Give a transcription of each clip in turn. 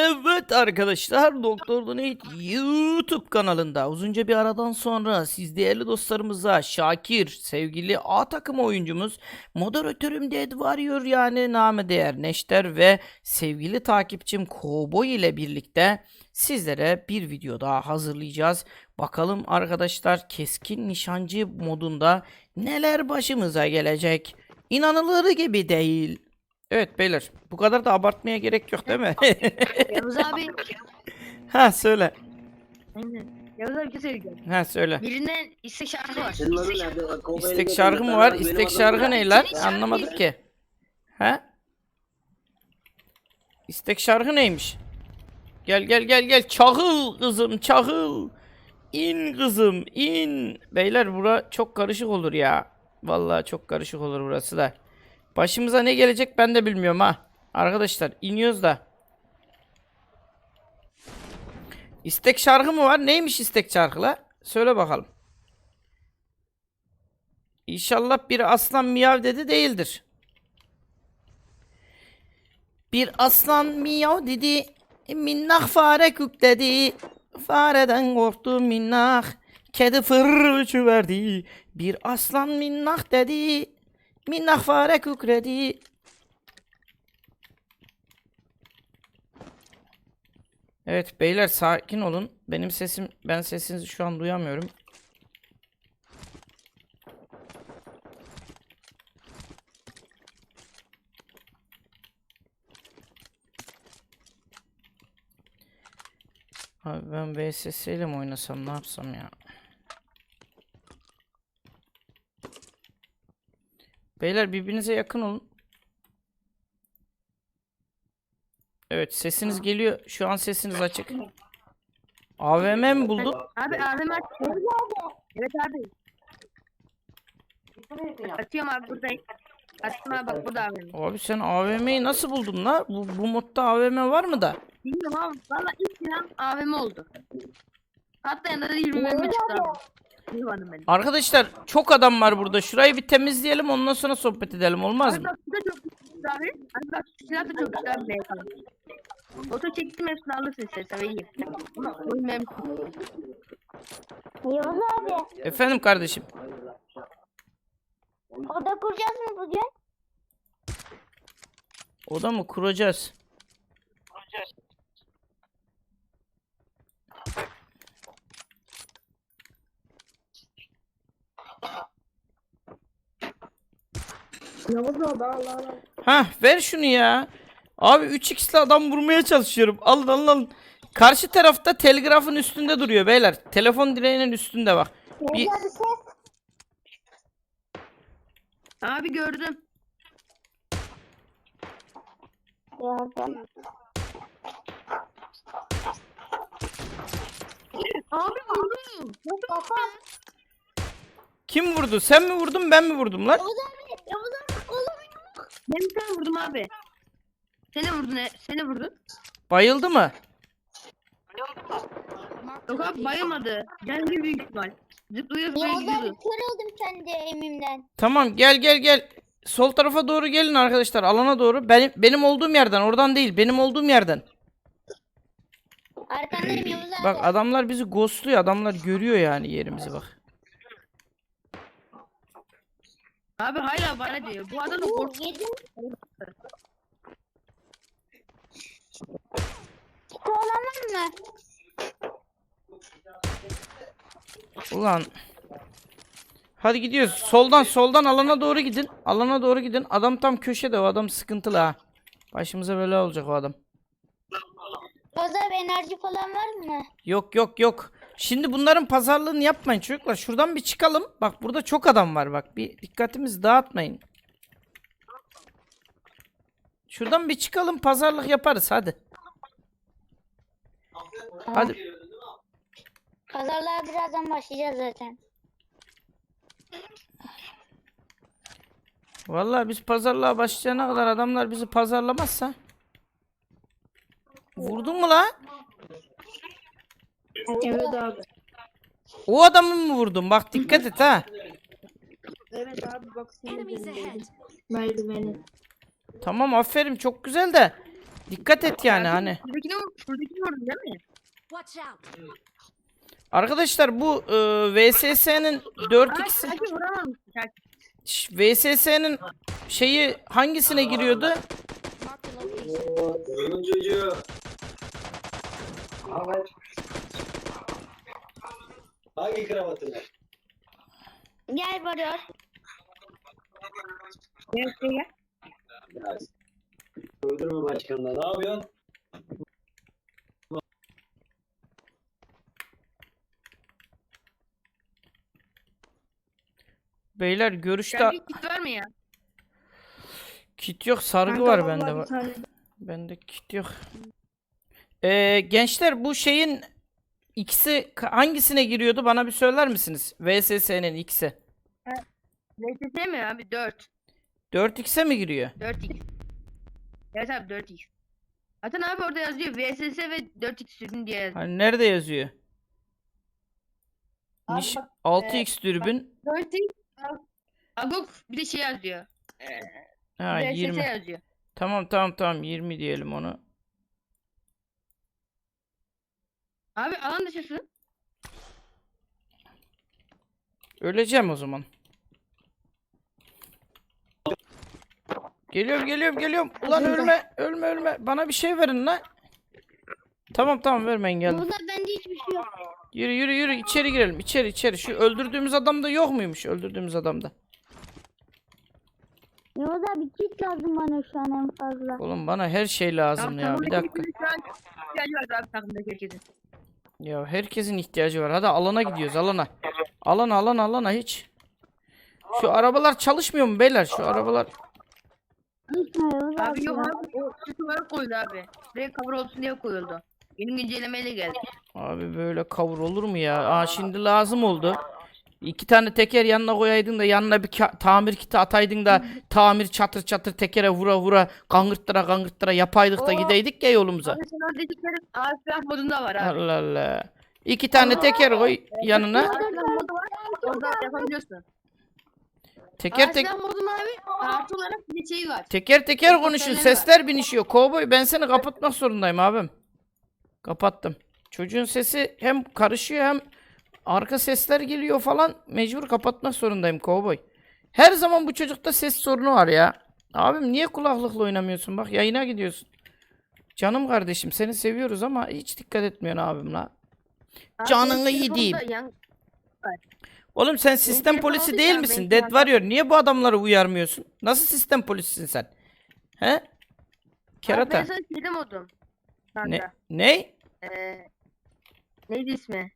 Evet arkadaşlar Doktor Donate YouTube kanalında uzunca bir aradan sonra siz değerli dostlarımıza Şakir, sevgili A takım oyuncumuz, moderatörüm Dead Warrior yani name değer Neşter ve sevgili takipçim Cowboy ile birlikte sizlere bir video daha hazırlayacağız. Bakalım arkadaşlar keskin nişancı modunda neler başımıza gelecek. İnanılır gibi değil. Evet beyler bu kadar da abartmaya gerek yok değil mi? Yavuz abi. ha söyle. Yavuz abi bir şey. Ha söyle. Birinden istek şarkı var. İstek şarkı mı var? İstek şarkı ne? lan? Senin şarkı ki. Ha? İstek şarkı neymiş? Gel gel gel gel. Çağıl kızım çağıl. İn kızım in. Beyler bura çok karışık olur ya. Vallahi çok karışık olur burası da. Başımıza ne gelecek ben de bilmiyorum ha. Arkadaşlar iniyoruz da. İstek şarkı mı var? Neymiş istek şarkıla? Söyle bakalım. İnşallah bir aslan miyav dedi değildir. Bir aslan miyav dedi. Minnak fare kük dedi. Fareden korktu minnak. Kedi fır verdi. Bir aslan minnak dedi. Minnak fare kükredi. Evet beyler sakin olun. Benim sesim ben sesinizi şu an duyamıyorum. Abi ben VSS ile mi oynasam ne yapsam ya? Beyler birbirinize yakın olun. Evet sesiniz geliyor. Şu an sesiniz açık. AVM mi buldun? Abi abim aç. Evet abi. Atıyorum abi buradayım. Açtım abi bak burada abim. Abi sen AVM'yi nasıl buldun la? Bu, bu modda AVM var mı da? Bilmiyorum abi. Valla ilk silahım AVM oldu. Hatta yanında da yürümeme çıktı abi. Bilmiyorum ben. Arkadaşlar çok adam var burada. Şurayı bir temizleyelim ondan sonra sohbet edelim olmaz mı? da çok güzel abi. Da çok güzel abi. beyefendi. Oto çektim hepsini alırsın istersen vereyim. Oyun benim. Yavuz abi, Efendim kardeşim. oda kuracağız mı bugün? Oda mı kuracağız? Yavuz abi Allah Allah. Hah ver şunu ya. Abi 3x'li adam vurmaya çalışıyorum. Alın alın alın. Karşı tarafta telgrafın üstünde duruyor beyler. Telefon direğinin üstünde bak. Bir, abi ses. Abi gördüm. Abi. Vurdum. Kafa. kim vurdu? Sen mi vurdun ben mi vurdum lan? Yavuz abi, Yavuz. Ben bir tane vurdum abi. Seni vurdun, seni vurdun. Bayıldı mı? Yok abi bayamadı. Geldi büyük ihtimal. Zıplıyor zıplıyor Yavuz abi gidiyordu. kör oldum sende emimden. Tamam gel gel gel. Sol tarafa doğru gelin arkadaşlar. Alana doğru. Benim benim olduğum yerden. Oradan değil. Benim olduğum yerden. Arkandayım Yavuz abi. Bak adamlar bizi ghostluyor. Adamlar görüyor yani yerimizi bak. Abi hala bana diyor. Bu adam da kork. Yedim. Kito olan var mı? Ulan. Hadi gidiyoruz. Soldan soldan alana doğru gidin. Alana doğru gidin. Adam tam köşede. O adam sıkıntılı ha. Başımıza böyle olacak o adam. Abi enerji falan var mı? Yok yok yok. Şimdi bunların pazarlığını yapmayın çocuklar. Şuradan bir çıkalım. Bak burada çok adam var bak. Bir dikkatimizi dağıtmayın. Şuradan bir çıkalım pazarlık yaparız hadi. Hadi. Pazarlığa birazdan başlayacağız zaten. Vallahi biz pazarlığa başlayana kadar adamlar bizi pazarlamazsa. Vurdun mu lan? Evet abi. O adamı mı vurdun? Bak dikkat et ha. Evet abi bak Merdiveni. Tamam aferin çok güzel de. Dikkat et yani hani. Şuradakini, şuradakini vurdun değil mi? Watch out! Arkadaşlar bu e, VSS'nin Ama 4x Şakir vuramamış. Şakir. Ş- VSS'nin şeyi hangisine giriyordu? Mark the location. Oyunun çocuğu. Hangi kravatını? Gel varıyor. Gel. Ya, Öldürme başkanına. Ne yapıyorsun? Beyler görüşte Şakir git verme ya. kit yok sargı var bende var. Bende kit yok. Ee, gençler bu şeyin ikisi hangisine giriyordu bana bir söyler misiniz? VSS'nin ikisi. VSS mi abi? 4. 4x'e mi giriyor? 4x. Evet abi 4x. Zaten abi orada yazıyor VSS ve 4x sürün diye yazıyor. Hani nerede yazıyor? Abi Niş- bak, 6x dürbün. 4x. Agok bir de şey yazıyor. Ha VSS 20. yazıyor. Tamam tamam tamam 20 diyelim onu. Abi alan dışısın. Öleceğim o zaman. Geliyorum geliyorum geliyorum. Ulan ölme ölme ölme. Bana bir şey verin lan. Tamam tamam vermeyin geldim. Burada bende hiçbir şey yok. Yürü yürü yürü içeri girelim içeri içeri. Şu öldürdüğümüz adam da yok muymuş öldürdüğümüz adamda? Yavuz abi kit lazım bana şu an en fazla. Oğlum bana her şey lazım ya bir dakika. Var abi takımdaki herkesin. Ya herkesin ihtiyacı var. Hadi alana gidiyoruz alana. Alana alana alana hiç. Şu arabalar çalışmıyor mu beyler? Şu arabalar. Abi. Yok abi o sütü olarak koyuldu abi. Buraya cover olsun diye koyuldu. Benim güncellemeyle geldi. Abi böyle kavur olur mu ya? Aa şimdi lazım oldu. İki tane teker yanına koyaydın da yanına bir tamir kiti ataydın da tamir çatır çatır tekere vura vura kangırttıra kangırttıra yapaydık da Oo. gideydik ya yolumuza. Abi sen orada dediklerin ASF modunda var abi. Allah Allah. İki tane teker koy yanına. ASF modu var. Orada yapabiliyorsun. Teker tek modun abi artı olarak bir de şey var. teker teker. Tekerleri var. Sesler binişiyor. Kovboy ben seni kapatmak zorundayım abim. Kapattım. Çocuğun sesi hem karışıyor hem arka sesler geliyor falan. Mecbur kapatmak zorundayım kovboy. Her zaman bu çocukta ses sorunu var ya. Abim niye kulaklıkla oynamıyorsun? Bak yayına gidiyorsun. Canım kardeşim seni seviyoruz ama hiç dikkat etmiyorsun abim la. Abi Canını benim yediğim. yan- Oğlum sen sistem telefon polisi değil misin? benim Dead Warrior. Niye bu adamları uyarmıyorsun? Nasıl sistem polisisin sen? He? Abi Kerata. ben sana şeyde modum. Ne? Ne? Ee, neydi ismi?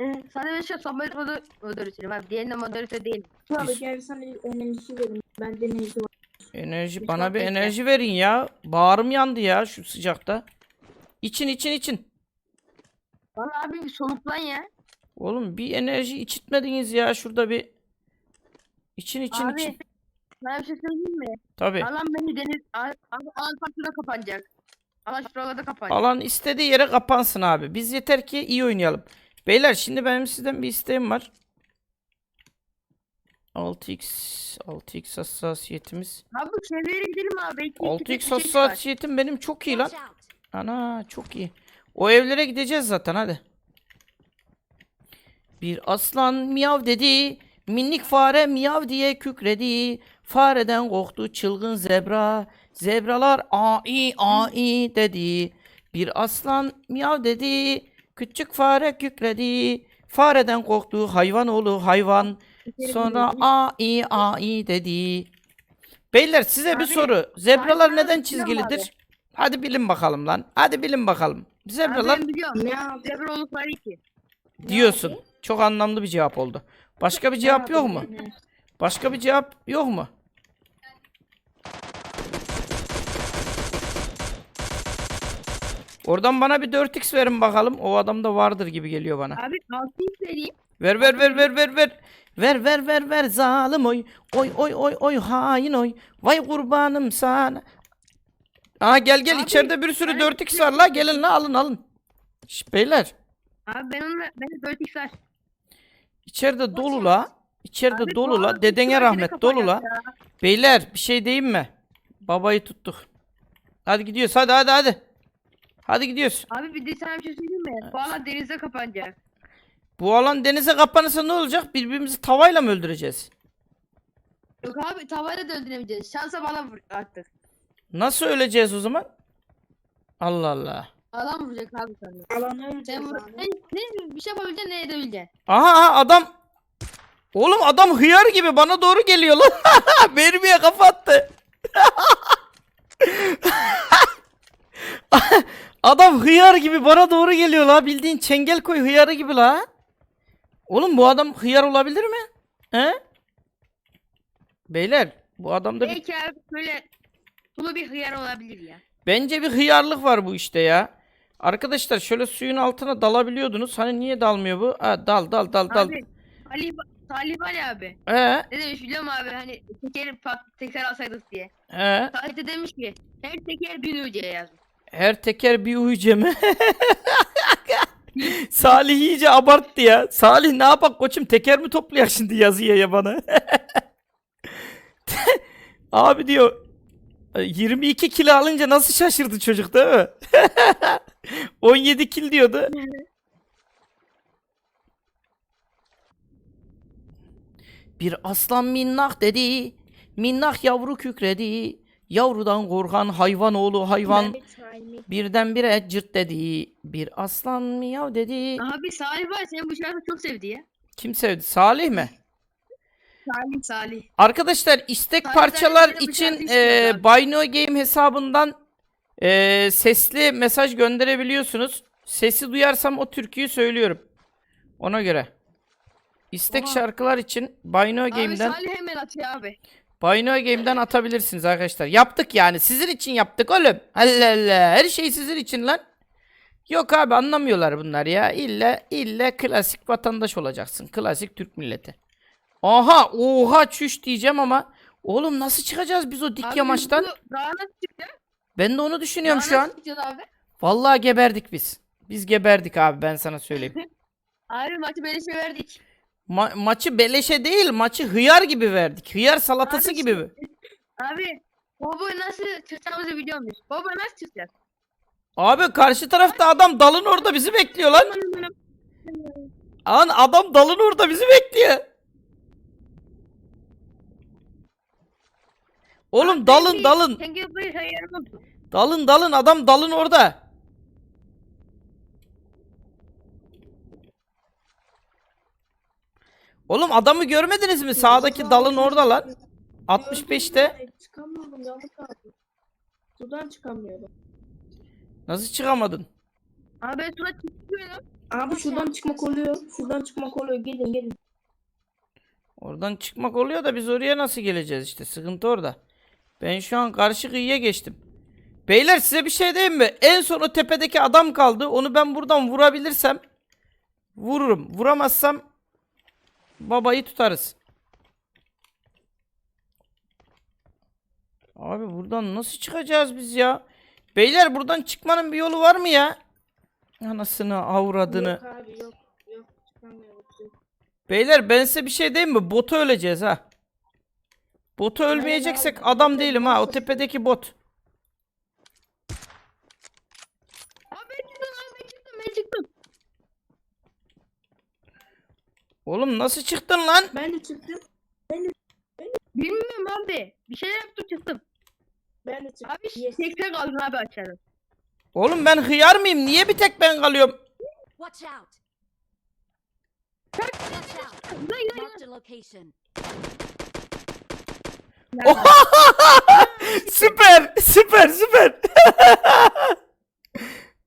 Ee, sana ben şu an moderatörü moderatörüm abi. Diğerinde moderatör değil. Abi gel sana enerji verin. Bende enerji var. Enerji Bir bana bir sohbet enerji verin ya. Bağrım yandı ya şu sıcakta. İçin için için. Valla abi bir soluklan ya. Oğlum bir enerji içitmediniz ya şurada bir. İçin için abi için. sana bir şey söyleyeyim mi? Tabi. Alan beni deniz... Abi alan farkında kapanacak. Alan şuralarda kapanacak. Alan istediği yere kapansın abi. Biz yeter ki iyi oynayalım. Beyler şimdi benim sizden bir isteğim var. 6x 6x hassasiyetimiz. Abi şeylere gidelim abi. Bir 6x şey hassasiyetim benim çok iyi lan. Ana çok iyi. O evlere gideceğiz zaten hadi. Bir aslan miyav dedi. Minik fare miyav diye kükredi. Fareden korktu çılgın zebra. Zebralar ai ai dedi. Bir aslan miyav dedi. Küçük fare kükredi. Fareden korktu hayvan oğlu hayvan. Sonra ai ai dedi. Beyler size bir Abi, soru. Zebralar hayvan neden biliyorum çizgilidir? Hadi bilin bakalım lan. Hadi bilin bakalım. Abi Zebralar ben biliyorum. Ne abi? Zebra oldukları iki. diyorsun. Çok anlamlı bir cevap oldu. Başka bir cevap yok mu? Başka bir cevap yok mu? Oradan bana bir 4x verin bakalım. O adam da vardır gibi geliyor bana. Abi altı vereyim. Ver ver ver ver ver ver. Ver ver ver ver zalim oy. Oy oy oy oy hain oy. Vay kurbanım sana. Aa gel gel Abi, içeride bir sürü ben 4x var la gelin la alın alın. Şş, beyler Abi ben onunla... Ben 4 x var. içeride dolu la. İçeride Abi, dolu la. doğru, Dedene rahmet dolu la. ya. Beyler bir şey diyeyim mi? Babayı tuttuk. Hadi gidiyoruz hadi hadi hadi. Hadi gidiyoruz. Abi bir de sana bir şey söyleyeyim mi? Bu alan denize kapanacak. Bu alan denize kapanırsa ne olacak? Birbirimizi tavayla mı öldüreceğiz? Yok abi tavayla da öldüremeyeceğiz. Şansa bana vur artık. Nasıl öleceğiz o zaman? Allah Allah. Adam vuracak abi sana. Alanı Sen öleceğiz vur. Ne, ne bir şey yapabileceksin ne edebileceksin. Aha, aha adam. Oğlum adam hıyar gibi bana doğru geliyor lan. Mermiye kafa attı. adam hıyar gibi bana doğru geliyor la. Bildiğin Çengelköy hıyarı gibi la. Oğlum bu adam hıyar olabilir mi? He? Beyler bu adamda bir Belki abi böyle sulu bir hıyar olabilir ya. Bence bir hıyarlık var bu işte ya. Arkadaşlar şöyle suyun altına dalabiliyordunuz. Hani niye dalmıyor bu? Ha, dal dal dal dal. Abi Salih, Salih var ya abi. Ee, Ne demiş biliyor musun abi hani teker teker alsaydık diye. ee. Salih de demiş ki her teker bir ucuya yazmış. Her teker bir uyuce mi? Salih iyice abarttı ya. Salih ne yapak koçum teker mi toplayak şimdi yazıya ya bana? Abi diyor 22 kilo alınca nasıl şaşırdı çocuk değil mi? 17 kil diyordu. Bir aslan minnak dedi. Minnak yavru kükredi. Yavrudan korkan hayvan oğlu hayvan. Birdenbire cırt dedi. Bir aslan miyav dedi. Abi Salih var senin bu şarkıyı çok sevdi ya. Kim sevdi? Salih mi? Salih Salih. Arkadaşlar istek Salih parçalar Salih için şarkı e, Buy No Game hesabından e, sesli mesaj gönderebiliyorsunuz. Sesi duyarsam o türküyü söylüyorum. Ona göre. İstek Oha. şarkılar için Buy No Abi Game'den Salih hemen atıyor abi. Buy No Game'den atabilirsiniz arkadaşlar. Yaptık yani. Sizin için yaptık oğlum. Allah Allah. Her şey sizin için lan. Yok abi anlamıyorlar bunlar ya. İlle ille klasik vatandaş olacaksın. Klasik Türk milleti. Aha oha çüş diyeceğim ama oğlum nasıl çıkacağız biz o dik Abi yamaçtan? Daha nasıl çıkacak? Ben de onu düşünüyorum Daha şu an. çıkacağız abi? Vallahi geberdik biz. Biz geberdik abi ben sana söyleyeyim. Abi maçı böyle şey verdik. Ma- maçı beleşe değil maçı hıyar gibi verdik. Hıyar salatası Abi gibi. mi? Abi Baba nasıl çıkacağımızı biliyor muyuz? Baba nasıl çıkacağız? Abi karşı tarafta adam dalın orada bizi bekliyor lan. An adam dalın orada bizi bekliyor. Oğlum dalın dalın. Hayal oldu. Dalın dalın adam dalın orada. Oğlum adamı görmediniz mi? Sağdaki dalın orada lan. 65'te. Çıkamıyorum yalnız abi. Sudan çıkamıyorum. Nasıl çıkamadın? Abi ben suda çıkıyorum. Abi şuradan çıkmak oluyor. Şuradan çıkmak oluyor. Gelin gelin. Oradan çıkmak oluyor da biz oraya nasıl geleceğiz işte. Sıkıntı orada. Ben şu an karşı kıyıya geçtim. Beyler size bir şey diyeyim mi? En son o tepedeki adam kaldı. Onu ben buradan vurabilirsem vururum. Vuramazsam babayı tutarız. Abi buradan nasıl çıkacağız biz ya? Beyler buradan çıkmanın bir yolu var mı ya? Anasını avradını. Yok abi yok. Yok çıkamıyoruz. Yok. Beyler ben size bir şey diyeyim mi? Bota öleceğiz ha. Bota ölmeyeceksek adam değilim ha. O tepedeki bot. Abi ben çıktım abi ben çıktım ben çıktım. Oğlum nasıl çıktın lan? Ben de çıktım. Bilmiyorum abi. Bir şeyler yaptım çıktım. Ben de çıktım. Abi Yes. tekrar kaldın abi aşağıda. Oğlum ben hıyar mıyım? Niye bir tek ben kalıyorum? Watch out! Watch out! Marked a location. süper, süper, süper.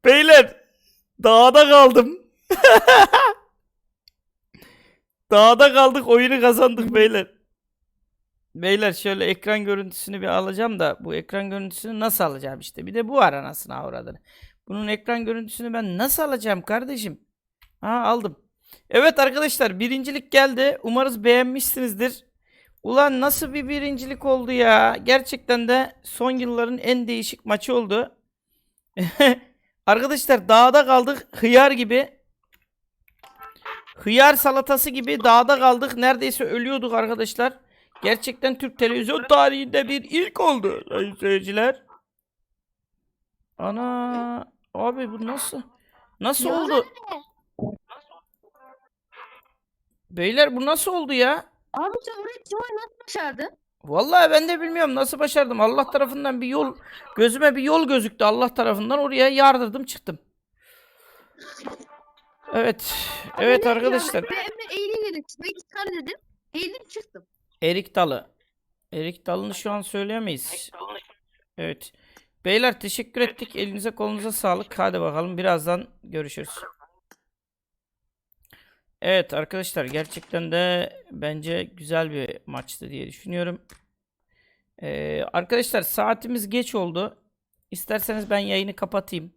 Beyler, dağda kaldım. dağda kaldık, oyunu kazandık beyler. Beyler şöyle ekran görüntüsünü bir alacağım da bu ekran görüntüsünü nasıl alacağım işte. Bir de bu var anasını avradını. Bunun ekran görüntüsünü ben nasıl alacağım kardeşim? Ha aldım. Evet arkadaşlar birincilik geldi. Umarız beğenmişsinizdir. Ulan nasıl bir birincilik oldu ya. Gerçekten de son yılların en değişik maçı oldu. Arkadaşlar dağda kaldık hıyar gibi. Hıyar salatası gibi dağda kaldık. Neredeyse ölüyorduk arkadaşlar. Gerçekten Türk televizyon tarihinde bir ilk oldu sayın seyirciler. Ana abi bu nasıl? Nasıl Yavuz oldu? Beyler bu nasıl oldu ya? Abi sen orayı nasıl başardın? Vallahi ben de bilmiyorum nasıl başardım. Allah tarafından bir yol gözüme bir yol gözüktü. Allah tarafından oraya yardırdım çıktım. Evet. Evet arkadaşlar. Ben Emre eğilin dedim. Belki çıkar dedim. Eğildim çıktım. Erik dalı. Erik dalını şu an söyleyemeyiz. Evet. Beyler teşekkür ettik. Elinize kolunuza sağlık. Hadi bakalım birazdan görüşürüz. Evet arkadaşlar gerçekten de bence güzel bir maçtı diye düşünüyorum. Ee, arkadaşlar saatimiz geç oldu. İsterseniz ben yayını kapatayım.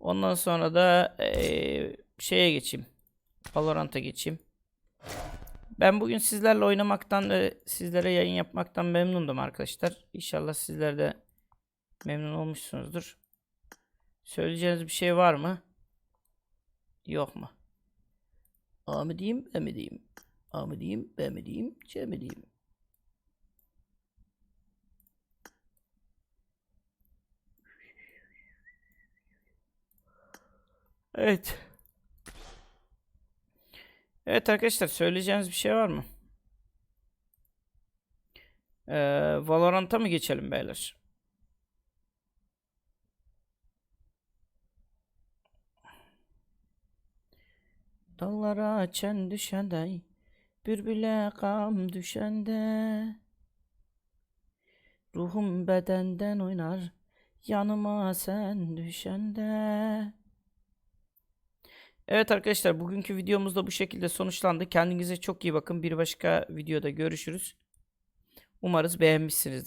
Ondan sonra da ee, şeye geçeyim. Valorant'a geçeyim. Ben bugün sizlerle oynamaktan ve sizlere yayın yapmaktan memnundum arkadaşlar. İnşallah sizler de memnun olmuşsunuzdur. Söyleyeceğiniz bir şey var mı? Yok mu? A mı diyeyim, B mi diyeyim? A mı diyeyim, B mi diyeyim, C mi diyeyim? Evet. Evet arkadaşlar söyleyeceğiniz bir şey var mı? Ee, Valorant'a mı geçelim beyler? Dallara çen düşende Bülbüle kam düşende Ruhum bedenden oynar Yanıma sen düşende Evet arkadaşlar bugünkü videomuz da bu şekilde sonuçlandı. Kendinize çok iyi bakın. Bir başka videoda görüşürüz. Umarız beğenmişsinizdir.